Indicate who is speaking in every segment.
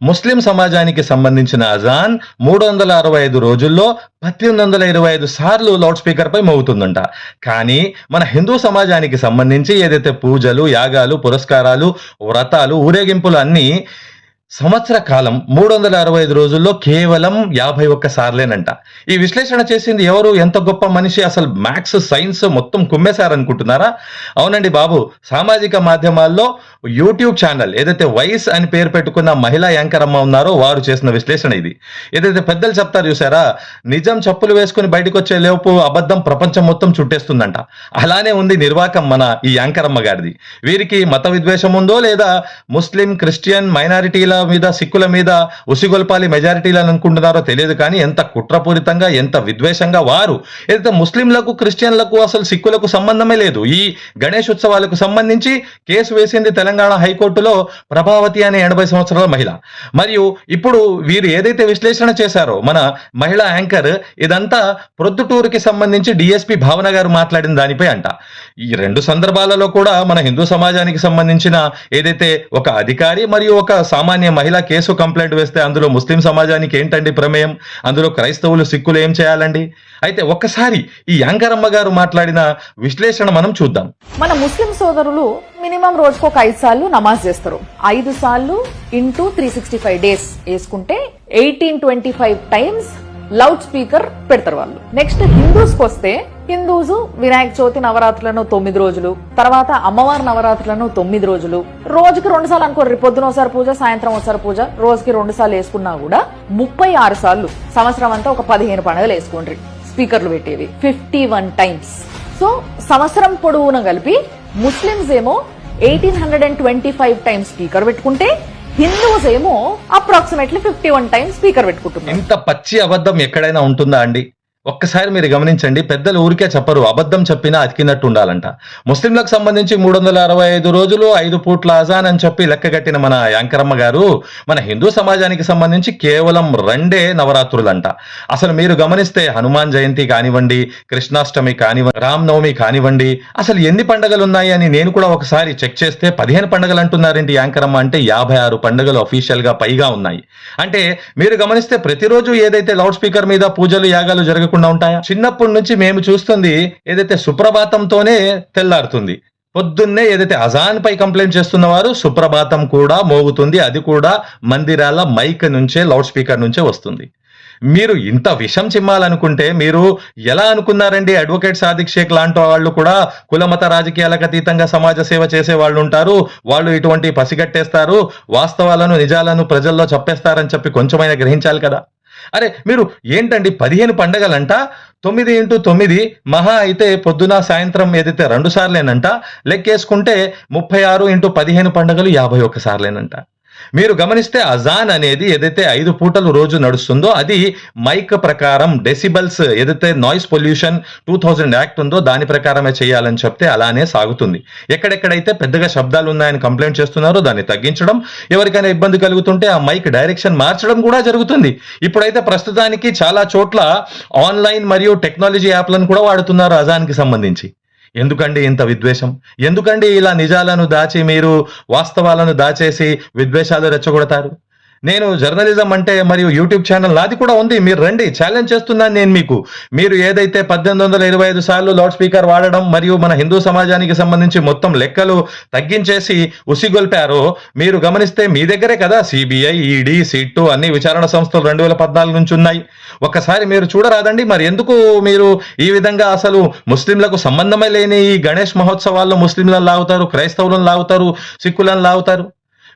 Speaker 1: ముస్లిం సమాజానికి సంబంధించిన అజాన్ మూడు వందల అరవై ఐదు రోజుల్లో పద్దెనిమిది వందల ఇరవై ఐదు సార్లు లౌడ్ స్పీకర్ పై మోగుతుందంట. కానీ మన హిందూ సమాజానికి సంబంధించి ఏదైతే పూజలు యాగాలు పురస్కారాలు వ్రతాలు ఊరేగింపులు అన్నీ సంవత్సర కాలం మూడు వందల అరవై ఐదు రోజుల్లో కేవలం యాభై ఒక్క సార్లేనంట. ఈ విశ్లేషణ చేసింది ఎవరు? ఎంత గొప్ప మనిషి? అసలు మ్యాథ్స్ సైన్స్ మొత్తం కుమ్మేశారనుకుంటున్నారా? అవునండి బాబు. సామాజిక మాధ్యమాల్లో యూట్యూబ్ ఛానల్ ఏదైతే వైస్ అని పేరు పెట్టుకున్న మహిళా యాంకర్ అమ్మ ఉన్నారో వారు చేసిన విశ్లేషణ ఇది. ఏదైతే పెద్దలు చెప్తారు చూసారా? నిజం చెప్పులు వేసుకుని బయటకు వచ్చే లోపు అబద్ధం ప్రపంచం మొత్తం చుట్టేస్తుందంట. అలానే ఉంది నిర్వాకం మన ఈ యాంకర్ అమ్మ గారిది. వీరికి మత విద్వేషం ఉందో లేదా ముస్లిం క్రిస్టియన్ మైనారిటీల మీద సిక్కుల మీద ఉసిగొల్పాలి మెజారిటీలను అనుకుంటున్నారో తెలియదు కానీ ఎంత కుట్రపూరితంగా ఎంత విద్వేషంగా వారు. ఏదైతే ముస్లింలకు క్రిస్టియన్లకు అసలు సిక్కులకు సంబంధమే లేదు. ఈ గణేష్ ఉత్సవాలకు సంబంధించి కేసు వేసింది తెలంగాణ హైకోర్టులో ప్రభావతి అనే ఎనభై సంవత్సరాల మహిళ. మరియు ఇప్పుడు వీరు ఏదైతే విశ్లేషణ చేశారో మన మహిళా యాంకర్ ఇదంతా ప్రొద్దుటూరుకి సంబంధించి డిఎస్పి భావన గారు మాట్లాడిన దానిపై అంట. ఈ రెండు సందర్భాలలో కూడా మన హిందూ సమాజానికి సంబంధించిన ఏదైతే ఒక అధికారి మరియు ఒక సామాన్య మహిళ కేసు కంప్లైంట్ వేస్తే అందులో ముస్లిం సమాజానికి ఏంటండి ప్రమేయం? అందులో క్రైస్తవులు సిక్కులు ఏం చేయాలండి? అయితే ఒక్కసారి ఈ యాంకరమ్మ గారు మాట్లాడిన విశ్లేషణ మనం చూద్దాం.
Speaker 2: మన ముస్లిం సోదరులు మినిమం రోజుకు ఒక ఐదు సార్లు నమాజ్ చేస్తారు. ఐదు సార్లు into three sixty five days వేసుకుంటే eighteen twenty five times loudspeaker పెడతారు వాళ్ళు. నెక్స్ట్ హిందూస్కి వస్తే హిందూస్ వినాయక చవితి నవరాత్రులను తొమ్మిది రోజులు తర్వాత అమ్మవారి నవరాత్రులను తొమ్మిది రోజులు. రోజుకి రెండు సార్లు అనుకోరు పొద్దున ఒకసారి పూజ సాయంత్రం ఒకసారి పూజ రోజుకి రెండు సార్లు వేసుకున్నా కూడా ముప్పై ఆరు సార్లు సంవత్సరం అంతా ఒక పదిహేను పండుగలు వేసుకోండి స్పీకర్లు పెట్టేవి. ఫిఫ్టీ వన్ టైమ్స్ సో సంవత్సరం పొడవున కలిపి ముస్లిమ్స్ ఏమో eighteen hundred and twenty five times speaker పెట్టుకుంటే హిందూస్ ఏమో approximately fifty one times speaker పెట్టుకుంటున్నారు.
Speaker 1: ఇంత పచ్చి అబద్ధం ఎక్కడైనా ఉంటుందా అండి? ఒక్కసారి మీరు గమనించండి పెద్దలు ఊరికే చెప్పరు అబద్ధం చెప్పినా అతికినట్టు ఉండాలంట. ముస్లింలకు సంబంధించి మూడు వందల అరవై ఐదు రోజులు ఐదు పూట్ల అజాన్ అని చెప్పి లెక్కగట్టిన మన యాంకరమ్మ గారు మన హిందూ సమాజానికి సంబంధించి కేవలం రెండే నవరాత్రులంట. అసలు మీరు గమనిస్తే హనుమాన్ జయంతి కానివ్వండి కృష్ణాష్టమి కానివ్వండి రామనవమి కానివ్వండి అసలు ఎన్ని పండుగలు ఉన్నాయి అని నేను కూడా ఒకసారి చెక్ చేస్తే పదిహేను పండుగలు అంటున్నారేంటి యాంకరమ్మ అంటే యాభై ఆరు పండుగలు అఫీషియల్గా పైగా ఉన్నాయి. అంటే మీరు గమనిస్తే ప్రతిరోజు ఏదైతే లౌడ్ స్పీకర్ మీద పూజలు యాగాలు జరగకుండా ఉంటాయా? చిన్నప్పటి నుంచి మేము చూస్తుంది ఏదైతే సుప్రభాతంతోనే తెల్లారుతుంది. పొద్దున్నే ఏదైతే అజాన్ పై కంప్లైంట్ చేస్తున్న వారు సుప్రభాతం కూడా మోగుతుంది. అది కూడా మందిరాల మైక్ నుంచే లౌడ్ స్పీకర్ నుంచే వస్తుంది. మీరు ఇంత విషం చిమ్మాలనుకుంటే మీరు ఎలా అనుకున్నారండి? అడ్వకేట్ సాదిక్ షేక్ లాంటి వాళ్ళు కూడా కులమత రాజకీయాలకు అతీతంగా సమాజ సేవ చేసే వాళ్ళు ఉంటారు. వాళ్ళు ఇటువంటి పసిగట్టేస్తారు. వాస్తవాలను నిజాలను ప్రజల్లో చెప్పేస్తారని చెప్పి కొంచెమైనా గ్రహించాలి కదా? అరే మీరు ఏంటండి పదిహేను పండగలంట? తొమ్మిది ఇంటూ తొమ్మిది మహా అయితే పొద్దున సాయంత్రం ఏదైతే రెండు సార్లేనంట లెక్కేసుకుంటే ముప్పై ఆరు ఇంటూ పదిహేను పండగలు యాభై ఒక్క సార్లేనంట. మీరు గమనిస్తే అజాన్ అనేది ఏదైతే ఐదు పూటలు రోజు నడుస్తుందో అది మైక్ ప్రకారం డెసిబల్స్ ఏదైతే noise pollution two thousand act ఉందో దాని ప్రకారమే చేయాలని చెప్తే అలానే సాగుతుంది. ఎక్కడెక్కడైతే పెద్దగా శబ్దాలు ఉన్నాయని కంప్లైంట్ చేస్తున్నారో దాన్ని తగ్గించడం ఎవరికైనా ఇబ్బంది కలుగుతుంటే ఆ మైక్ డైరెక్షన్ మార్చడం కూడా జరుగుతుంది. ఇప్పుడైతే ప్రస్తుతానికి చాలా చోట్ల ఆన్లైన్ మరియు టెక్నాలజీ యాప్లను కూడా వాడుతున్నారు అజాన్కి సంబంధించి. ఎందుకండి ఇంత విద్వేషం? ఎందుకండి ఇలా నిజాలను దాచి మీరు వాస్తవాలను దాచేసి విద్వేషాలు రెచ్చగొడతారు? నేను జర్నలిజం అంటే మరియు యూట్యూబ్ ఛానల్ నాది కూడా ఉంది. మీరు రండి ఛాలెంజ్ చేస్తున్నాను నేను మీకు. మీరు ఏదైతే పద్దెనిమిది వందల ఇరవై ఐదు సార్లు లౌడ్ స్పీకర్ వాడడం మరియు మన హిందూ సమాజానికి సంబంధించి మొత్తం లెక్కలు తగ్గించేసి ఉసిగొల్పారో మీరు గమనిస్తే మీ దగ్గరే కదా సిబిఐ ఈడీ సిట్టు అన్ని విచారణ సంస్థలు రెండు వేల పద్నాలుగు నుంచి ఉన్నాయి. ఒక్కసారి మీరు చూడరాదండి మరి ఎందుకు మీరు ఈ విధంగా అసలు ముస్లింలకు సంబంధమే లేని ఈ గణేష్ మహోత్సవాల్లో ముస్లింలను లాగుతారు క్రైస్తవులను లాగుతారు సిక్కులను లాగుతారు?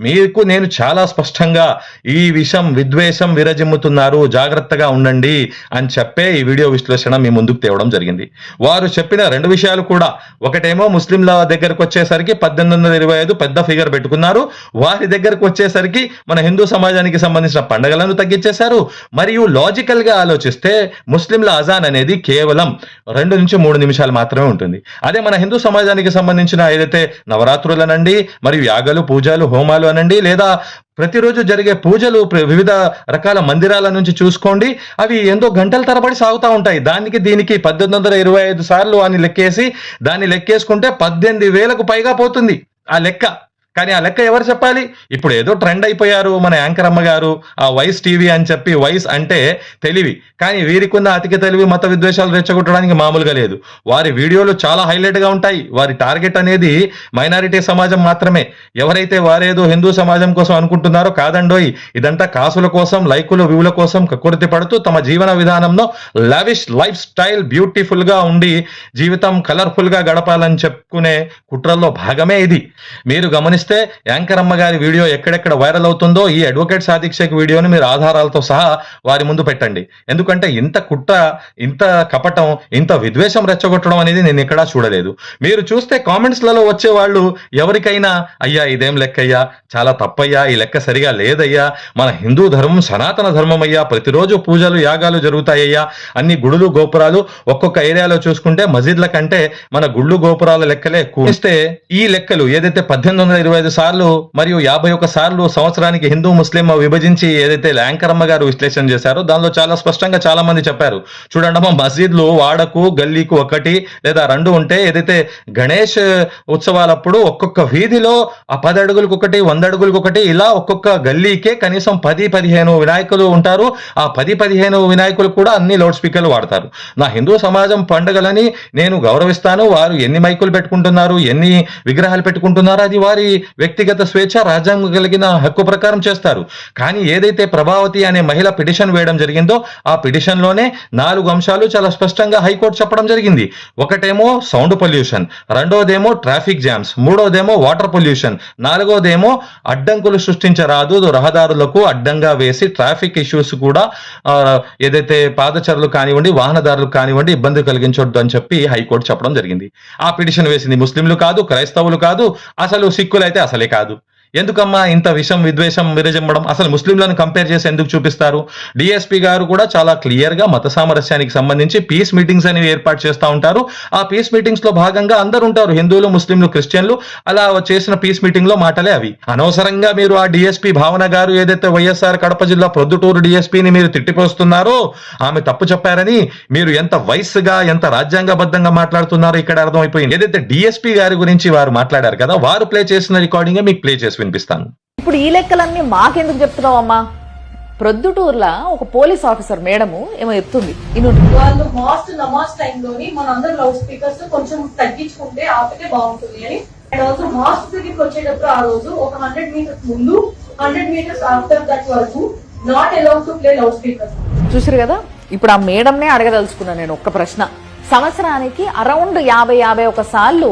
Speaker 1: మీకు నేను చాలా స్పష్టంగా ఈ విషం విద్వేషం విరజిమ్ముతున్నారు జాగ్రత్తగా ఉండండి అని చెప్పే ఈ వీడియో విశ్లేషణ మీ ముందుకు తేవడం జరిగింది. వారు చెప్పిన రెండు విషయాలు కూడా. ఒకటేమో ముస్లింల దగ్గరకు వచ్చేసరికి పద్దెనిమిది వందల ఇరవై ఐదు పెద్ద ఫిగర్ పెట్టుకున్నారు. వారి దగ్గరకు వచ్చేసరికి మన హిందూ సమాజానికి సంబంధించిన పండగలను తగ్గించేశారు. మరియు లాజికల్గా ఆలోచిస్తే ముస్లింల అజాన్ అనేది కేవలం రెండు నుంచి మూడు నిమిషాలు మాత్రమే ఉంటుంది. అదే మన హిందూ సమాజానికి సంబంధించిన ఏదైతే నవరాత్రులనండి మరియు యాగలు పూజలు హోమాలు అనండి లేదా ప్రతిరోజు జరిగే పూజలు వివిధ రకాల మందిరాల నుంచి చూసుకోండి. అవి ఎంతో గంటల తరబడి సాగుతూ ఉంటాయి. దానికి దీనికి పద్దెనిమిది వందల ఇరవై ఐదు సార్లు అని లెక్కేసి దాన్ని లెక్కేసుకుంటే పద్దెనిమిది వేలకు పైగా పోతుంది. ఆ లెక్క. కానీ ఆ లెక్క ఎవరు చెప్పాలి? ఇప్పుడు ఏదో ట్రెండ్ అయిపోయారు మన యాంకర్ అమ్మగారు ఆ వైస్ టీవీ అని చెప్పి వైస్ అంటే తెలివి. కానీ వీరికున్న అతిక తెలివి మత విద్వేషాలు రెచ్చగొట్టడానికి మామూలుగా లేదు. వారి వీడియోలు చాలా హైలైట్గా ఉంటాయి. వారి టార్గెట్ అనేది మైనారిటీ సమాజం మాత్రమే. ఎవరైతే వారేదో హిందూ సమాజం కోసం అనుకుంటున్నారో కాదండోయ్ ఇదంతా కాసుల కోసం లైకులు వ్యూల కోసం కక్కుర్తి పడుతూ తమ జీవన విధానంలో లావిష్ లైఫ్ స్టైల్ బ్యూటిఫుల్గా ఉండి జీవితం కలర్ఫుల్గా గడపాలని చెప్పుకునే కుట్రల్లో భాగమే ఇది. మీరు గమనిస్తే యాంకర్ అమ్మ గారి వీడియో ఎక్కడెక్కడ వైరల్ అవుతుందో ఈ అడ్వకేట్ సాదిక్ షేక్ వీడియోని మీరు ఆధారాలతో సహా వారి ముందు పెట్టండి. ఎందుకంటే ఇంత కుట్ర ఇంత కపటం ఇంత విద్వేషం రెచ్చగొట్టడం అనేది నేను ఎక్కడా చూడలేదు. మీరు చూస్తే కామెంట్స్లలో వచ్చే వాళ్ళు ఎవరికైనా అయ్యా ఇదేం లెక్కయ్యా? చాలా తప్పయ్యా ఈ లెక్క సరిగా లేదయ్యా. మన హిందూ ధర్మం సనాతన ధర్మం అయ్యా ప్రతిరోజు పూజలు యాగాలు జరుగుతాయ్యా. అన్ని గుడులు గోపురాలు ఒక్కొక్క ఏరియాలో చూసుకుంటే మసీద్ల కంటే మన గుళ్ళు గోపురాల లెక్కలే ఎక్కువ. ఈ లెక్కలు ఏదైతే పద్దెనిమిది వందల ఇరవై ఐదు సార్లు మరియు యాభై ఒక్క సార్లు సంవత్సరానికి హిందూ ముస్లిం విభజించి ఏదైతే ల్యాంకరమ్మ గారు విశ్లేషణ చేశారో దానిలో చాలా స్పష్టంగా చాలా మంది చెప్పారు. చూడండి అమ్మ మసీద్లు వాడకు గల్లీకు ఒకటి లేదా రెండు ఉంటే ఏదైతే గణేష్ ఉత్సవాలప్పుడు ఒక్కొక్క వీధిలో ఆ పది అడుగులకు ఒకటి వంద అడుగులకు ఒకటి ఇలా ఒక్కొక్క గల్లీకే కనీసం పది పదిహేను వినాయకులు ఉంటారు. ఆ పది పదిహేను వినాయకులు కూడా అన్ని లౌడ్ స్పీకర్లు వాడతారు. నా హిందూ సమాజం పండుగలని నేను గౌరవిస్తాను. వారు ఎన్ని మైకులు పెట్టుకుంటున్నారు ఎన్ని విగ్రహాలు పెట్టుకుంటున్నారు అది వారి వ్యక్తిగత స్వేచ్ఛ రాజ్యాంగం కలిగిన హక్కు ప్రకారం చేస్తారు. కానీ ఏదైతే ప్రభావతి అనే మహిళ పిటిషన్ వేయడం జరిగిందో ఆ పిటిషన్లోనే నాలుగు అంశాలు చాలా స్పష్టంగా హైకోర్టు చెప్పడం జరిగింది. ఒకటేమో సౌండ్ పొల్యూషన్ రెండోదేమో ట్రాఫిక్ జామ్స్ మూడోదేమో వాటర్ పొల్యూషన్ నాలుగోదేమో అడ్డంకులు సృష్టించరాదు రహదారులకు అడ్డంగా వేసి ట్రాఫిక్ ఇష్యూస్ కూడా ఏదైతే పాదచరులు కానివ్వండి వాహనదారులు కానివ్వండి ఇబ్బంది కలిగించొద్దు అని చెప్పి హైకోర్టు చెప్పడం జరిగింది. ఆ పిటిషన్ వేసింది ముస్లింలు కాదు క్రైస్తవులు కాదు అసలు సిక్కులు అయితే అసలే కాదు ఎందుకమ్మా ఇంత విషం విద్వేషం విరజిమ్మడం అసలు ముస్లింలను కంపేర్ చేసి ఎందుకు చూపిస్తారు? డిఎస్పీ గారు కూడా చాలా క్లియర్గా మత సామరస్యానికి సంబంధించి పీస్ మీటింగ్స్ అనేవి ఏర్పాటు చేస్తూ ఉంటారు. ఆ పీస్ మీటింగ్స్లో భాగంగా అందరు ఉంటారు హిందువులు ముస్లింలు క్రిస్టియన్లు. అలా చేసిన పీస్ మీటింగ్లో మాటలే అవి. అనవసరంగా మీరు ఆ డిఎస్పీ భావన గారు ఏదైతే వైఎస్ఆర్ కడప జిల్లా ప్రొద్దుటూరు డిఎస్పీని మీరు తిట్టిపోస్తున్నారో ఆమె తప్పు చెప్పారని మీరు ఎంత వయస్సుగా ఎంత రాజ్యాంగబద్ధంగా మాట్లాడుతున్నారో ఇక్కడ అర్థమైపోయింది. ఏదైతే డిఎస్పీ గారి గురించి వారు మాట్లాడారు కదా వారు ప్లే చేసిన రికార్డింగ్ మీకు ప్లే చేసి వినిపిస్తాను.
Speaker 2: ఇప్పుడు ఈ లెక్కలన్నీ మాకెందుకు చెప్తున్నావమ్మా? ప్రొద్దుటూరులో ఒక పోలీస్ ఆఫీసర్ మేడము ఏమో చెప్తుంది.
Speaker 3: వాళ్ళు మాస్ట్ నమాజ్ టైంలోని మనందరం లౌడ్ స్పీకర్స్ కొంచెం తగ్గించుకుంటే ఆపితే బాగుంటుంది అని. అండ్ ఆల్సో మాస్ట్ దగ్గరికి వచ్చేటప్పుడు ఆ రోజు ఒక హండ్రెడ్ మీటర్స్ ముందు హండ్రెడ్ మీటర్స్ ఆఫ్టర్ దట్ వరకు not allowed to play loudspeakers.
Speaker 2: చూసారు కదా? ఇప్పుడు ఆ మేడంనే అడగదలుచుకున్నాను నేను ఒక్క ప్రశ్న. సంవత్సరానికి అరౌండ్ యాభై యాభై ఒక సార్లు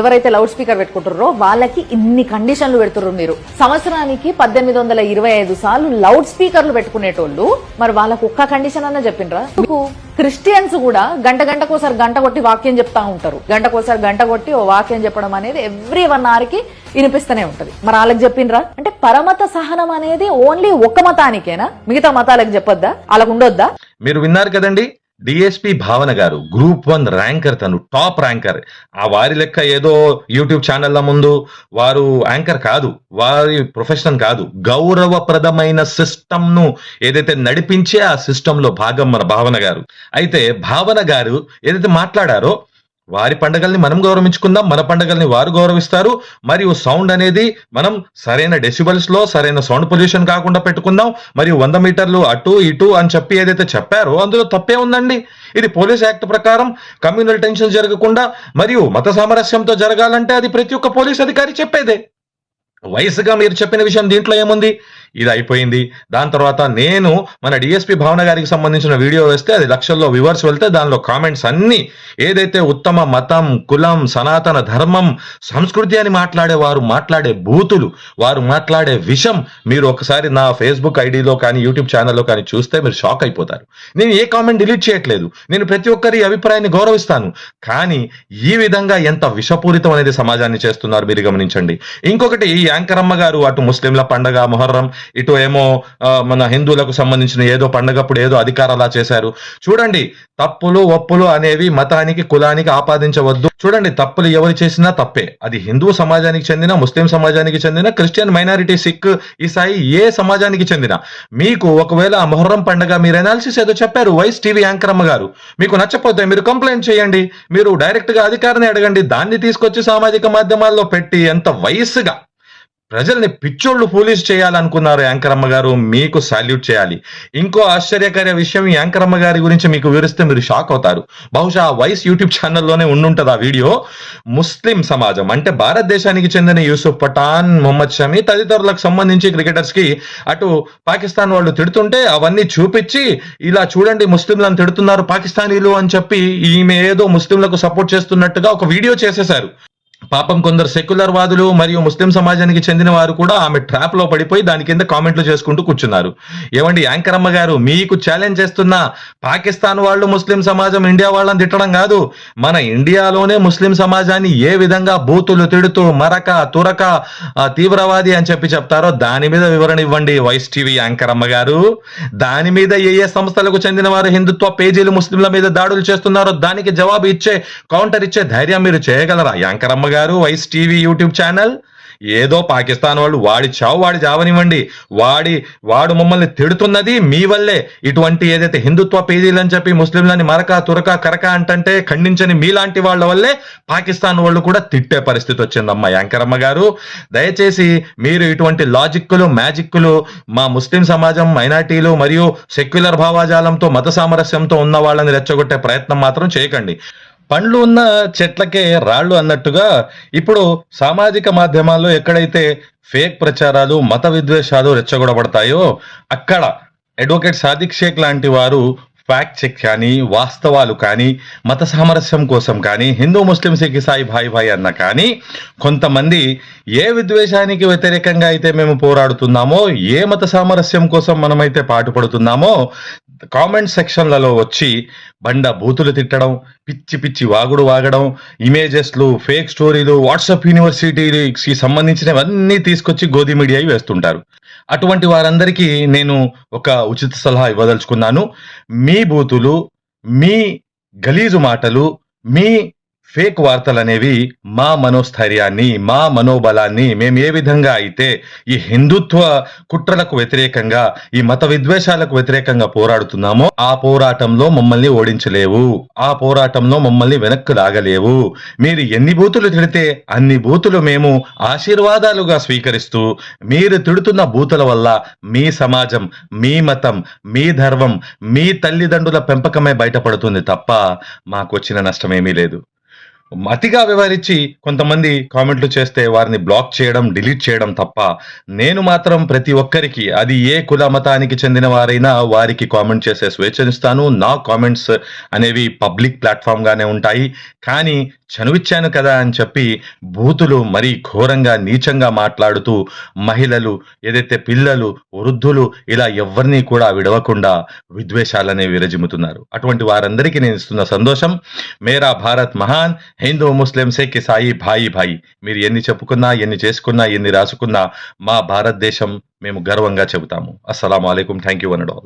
Speaker 2: ఎవరైతే లౌడ్ స్పీకర్ పెట్టుకుంటారో వాళ్ళకి ఇన్ని కండిషన్లు పెడుతుర్రు మీరు. సంవత్సరానికి పద్దెనిమిది వందల ఇరవై ఐదు సార్లు లౌడ్ స్పీకర్లు పెట్టుకునేటోళ్ళు మరి వాళ్ళకు ఒక్క కండిషన్ అన్న చెప్పిండ్రా? మీకు క్రిస్టియన్స్ కూడా గంట గంటకోసారి గంట కొట్టి వాక్యం చెప్తా ఉంటారు. గంటకోసారి గంట కొట్టి ఓ వాక్యం చెప్పడం అనేది ఎవ్రీ వన్ అవర్కి వినిపిస్తూనే ఉంటది. మరి వాళ్ళకి చెప్పిండ్రా? అంటే పరమత సహనం అనేది ఓన్లీ ఒక్క మతానికేనా? మిగతా మతాలకు చెప్పొద్దా? వాళ్ళకు ఉండొద్దా?
Speaker 1: మీరు విన్నారు కదండి డిఎస్పి భావన గారు గ్రూప్ వన్ ర్యాంకర్ తను టాప్ ర్యాంకర్. ఆ వారి లెక్క ఏదో యూట్యూబ్ ఛానళ్ళ ముందు వారు యాంకర్ కాదు వారి ప్రొఫెషన్ కాదు. గౌరవప్రదమైన సిస్టమ్ను ఏదైతే నడిపించే ఆ సిస్టమ్లో భాగం మన భావన గారు. అయితే భావన గారు ఏదైతే మాట్లాడారో వారి పండగల్ని మనం గౌరవించుకుందాం మన పండగల్ని వారు గౌరవిస్తారు. మరియు సౌండ్ అనేది మనం సరైన డెసిబల్స్లో సరైన సౌండ్ పొల్యూషన్ కాకుండా పెట్టుకుందాం. మరియు వంద మీటర్లు అటు ఇటు అని చెప్పి ఏదైతే చెప్పారో అందులో తప్పే ఉందండి. ఇది పోలీస్ యాక్ట్ ప్రకారం కమ్యూనల్ టెన్షన్ జరగకుండా మరియు మత సామరస్యంతో జరగాలంటే అది ప్రతి ఒక్క పోలీస్ అధికారి చెప్పేదే. వయసుగా మీరు చెప్పిన విషయం దీంట్లో ఏముంది? ఇది అయిపోయింది దాని తర్వాత నేను మన డిఎస్పి భావన గారికి సంబంధించిన వీడియో వేస్తే అది లక్షల్లో వివర్స్ వెళ్తే దానిలో కామెంట్స్ అన్ని ఏదైతే ఉత్తమ మతం కులం సనాతన ధర్మం సంస్కృతి అని మాట్లాడే వారు మాట్లాడే బూతులు వారు మాట్లాడే విషం మీరు ఒకసారి నా ఫేస్బుక్ ఐడిలో కానీ యూట్యూబ్ ఛానల్లో కానీ చూస్తే మీరు షాక్ అయిపోతారు. నేను ఏ కామెంట్ డిలీట్ చేయట్లేదు. నేను ప్రతి ఒక్కరి అభిప్రాయాన్ని గౌరవిస్తాను. కానీ ఈ విధంగా ఎంత విషపూరితం అనేది సమాజాన్ని చేస్తున్నారు మీరు గమనించండి. ఇంకొకటి ఈ యాంకరమ్మ గారు అటు ముస్లింల పండగ మొహర్రం ఇటు ఏమో మన హిందువులకు సంబంధించిన ఏదో పండగప్పుడు ఏదో అధికారాలా చేశారు. చూడండి తప్పులు ఒప్పులు అనేవి మతానికి కులానికి ఆపాదించవద్దు. చూడండి తప్పులు ఎవరు చేసినా తప్పే. అది హిందూ సమాజానికి చెందిన ముస్లిం సమాజానికి చెందిన క్రిస్టియన్ మైనారిటీ సిక్ ఈసాయి ఏ సమాజానికి చెందిన. మీకు ఒకవేళ మొహర్రం పండగ మీరు అనాలిసిస్ ఏదో చెప్పారు వైస్ టీవీ యాంకర్ అమ్మ గారు. మీకు నచ్చపోతే మీరు కంప్లైంట్ చేయండి. మీరు డైరెక్ట్గా అధికారిని అడగండి. దాన్ని తీసుకొచ్చి సామాజిక మాధ్యమాల్లో పెట్టి ఎంత వయస్సుగా ప్రజల్ని పిచ్చోళ్ళు పోలీస్ చేయాలనుకున్నారు యాంకరమ్మ గారు మీకు సాల్యూట్ చేయాలి. ఇంకో ఆశ్చర్యకర విషయం యాంకరమ్మ గారి గురించి మీకు వివరిస్తే మీరు షాక్ అవుతారు. బహుశా ఆ వైస్ యూట్యూబ్ ఛానల్లోనే ఉండుంటది ఆ వీడియో. ముస్లిం సమాజం అంటే భారతదేశానికి చెందిన యూసుఫ్ పఠాన్ మొహమ్మద్ షమి తదితరులకు సంబంధించి క్రికెటర్స్కి అటు పాకిస్తాన్ వాళ్ళు తిడుతుంటే అవన్నీ చూపించి ఇలా చూడండి ముస్లింలను తిడుతున్నారు పాకిస్తానీలు అని చెప్పి ఈమె ఏదో ముస్లింలకు సపోర్ట్ చేస్తున్నట్టుగా ఒక వీడియో చేసేశారు. పాపం కొందరు సెక్యులర్ వాదులు మరియు ముస్లిం సమాజానికి చెందిన వారు కూడా ఆమె ట్రాప్లో పడిపోయి దాని కింద కామెంట్లు చేసుకుంటూ కూర్చున్నారు. ఏమండి యాంకర్ అమ్మ గారు మీకు ఛాలెంజ్ చేస్తున్న పాకిస్తాన్ వాళ్ళు ముస్లిం సమాజం ఇండియా వాళ్ళని తిట్టడం కాదు. మన ఇండియాలోనే ముస్లిం సమాజాన్ని ఏ విధంగా బూతులు తిడుతూ మరక తురక తీవ్రవాది అని చెప్పి చెప్తారో దాని మీద వివరణ ఇవ్వండి వైస్ టీవీ యాంకర్ అమ్మ గారు. దాని మీద ఏ ఏ సంస్థలకు చెందిన వారు హిందుత్వ పేజీలు ముస్లింల మీద దాడులు చేస్తున్నారో దానికి జవాబు ఇచ్చే కౌంటర్ ఇచ్చే ధైర్యం మీరు చేయగలరా? యాంకర్ అమ్మ గారు వైస్ టీవీ యూట్యూబ్ ఛానల్. ఏదో పాకిస్తాన్ వాళ్ళు వాడి చావు వాడి చావనివ్వండి. వాడి వాడు మమ్మల్ని తిడుతున్నది మీ వల్లే. ఇటువంటి ఏదైతే హిందుత్వ పేజీలని చెప్పి ముస్లింలని మరక తురక కరక అంటంటే ఖండించని మీలాంటి వాళ్ళ వల్లే పాకిస్తాన్ వాళ్ళు కూడా తిట్టే పరిస్థితి వచ్చిందమ్మా యాంకరమ్మ గారు. దయచేసి మీరు ఇటువంటి లాజిక్కులు మ్యాజిక్కులు మా ముస్లిం సమాజం మైనార్టీలు మరియు సెక్యులర్ భావాజాలంతో మత సామరస్యంతో ఉన్న వాళ్ళని రెచ్చగొట్టే ప్రయత్నం మాత్రం చేయకండి. పండ్లు ఉన్న చెట్లకే రాళ్ళు అన్నట్టుగా ఇప్పుడు సామాజిక మాధ్యమాల్లో ఎక్కడైతే ఫేక్ ప్రచారాలు మత విద్వేషాలు రెచ్చగొడబడతాయో అక్కడ అడ్వకేట్ సాదిక్ షేక్ లాంటి వారు ఫ్యాక్ట్ చెక్ కానీ వాస్తవాలు కానీ మత సామరస్యం కోసం కానీ హిందూ ముస్లిం సిక్ సాయి భాయ్ భాయ్ అన్న కానీ కొంతమంది ఏ విద్వేషానికి వ్యతిరేకంగా అయితే మేము పోరాడుతున్నామో ఏ మత సామరస్యం కోసం మనమైతే పాటుపడుతున్నామో కామెంట్ సెక్షన్లలో వచ్చి బండ బూతులు తిట్టడం పిచ్చి పిచ్చి వాగుడు వాగడం ఇమేజెస్లు ఫేక్ స్టోరీలు వాట్సాప్ యూనివర్సిటీకి సంబంధించినవన్నీ తీసుకొచ్చి గోధి మీడియా వేస్తుంటారు. అటువంటి వారందరికీ నేను ఒక ఉచిత సలహా ఇవ్వదలుచుకున్నాను. మీ బూతులు మీ గలీజు మాటలు మీ ఫేక్ వార్తలు అనేవి మా మనోస్థైర్యాన్ని మా మనోబలాన్ని మేము ఏ విధంగా అయితే ఈ హిందుత్వ కుట్రలకు వ్యతిరేకంగా ఈ మత విద్వేషాలకు వ్యతిరేకంగా పోరాడుతున్నామో ఆ పోరాటంలో మమ్మల్ని ఓడించలేవు. ఆ పోరాటంలో మమ్మల్ని వెనక్కు లాగలేవు. మీరు ఎన్ని బూతులు తిడితే అన్ని బూతులు మేము ఆశీర్వాదాలుగా స్వీకరిస్తూ మీరు తిడుతున్న బూతుల వల్ల మీ సమాజం మీ మతం మీ ధర్మం మీ తల్లిదండ్రుల పెంపకమే బయటపడుతుంది తప్ప మాకు వచ్చిన నష్టమేమీ లేదు. అతిగా వ్యవహరించి కొంతమంది కామెంట్లు చేస్తే వారిని బ్లాక్ చేయడం డిలీట్ చేయడం తప్ప నేను మాత్రం ప్రతి ఒక్కరికి అది ఏ కుల మతానికి చెందిన వారైనా వారికి కామెంట్ చేసే స్వేచ్ఛనిస్తాను. నా కామెంట్స్ అనేవి పబ్లిక్ ప్లాట్ఫామ్ గానే ఉంటాయి. కానీ చనువిచ్చాను కదా అని చెప్పి బూతులు మరీ ఘోరంగా నీచంగా మాట్లాడుతూ మహిళలు ఏదైతే పిల్లలు వృద్ధులు ఇలా ఎవరిని కూడా విడవకుండా విద్వేషాలనే విరజిమ్ముతున్నారు. అటువంటి వారందరికీ నేను ఇస్తున్న సంతోషం. మేరా భారత్ మహాన్. హిందూ ముస్లిం సిక్ ఇసాయి భాయి భాయి. మీరు ఎన్ని చెప్పుకున్నా ఎన్ని చేసుకున్నా ఎన్ని రాసుకున్నా మా భారతదేశం మేము గర్వంగా చెబుతాము. అస్సలం అయికం thank you one and all.